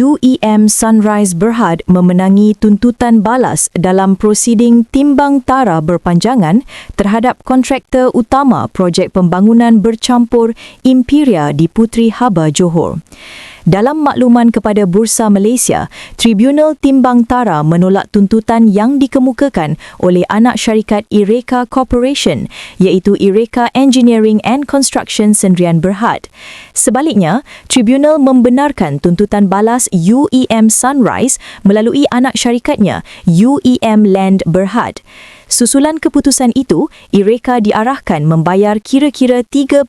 UEM Sunrise Berhad memenangi tuntutan balas dalam prosiding timbang tara berpanjangan terhadap kontraktor utama projek pembangunan bercampur Imperia di Puteri Haba Johor. Dalam makluman kepada Bursa Malaysia, Tribunal Timbang Tara menolak tuntutan yang dikemukakan oleh anak syarikat Ireka Corporation iaitu Ireka Engineering and Construction Sendirian Berhad. Sebaliknya, Tribunal membenarkan tuntutan balas UEM Sunrise melalui anak syarikatnya UEM Land Berhad. Susulan keputusan itu, Ireka diarahkan membayar kira-kira 3.04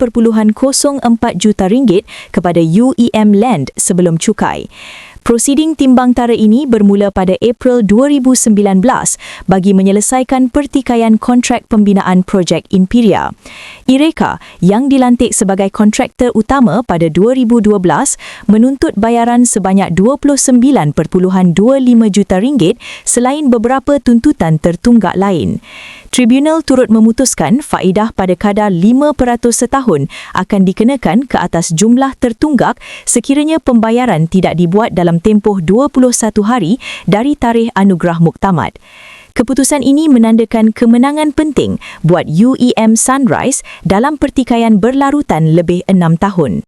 juta ringgit kepada UEM Land sebelum cukai. Prosiding timbang tara ini bermula pada April 2019 bagi menyelesaikan pertikaian kontrak pembinaan projek Imperia. Ireka yang dilantik sebagai kontraktor utama pada 2012 menuntut bayaran sebanyak 29.25 juta ringgit selain beberapa tuntutan tertunggak lain. Tribunal turut memutuskan faedah pada kadar 5% setahun akan dikenakan ke atas jumlah tertunggak sekiranya pembayaran tidak dibuat dalam tempoh 21 hari dari tarikh anugerah muktamad. Keputusan ini menandakan kemenangan penting buat UEM Sunrise dalam pertikaian berlarutan lebih enam tahun.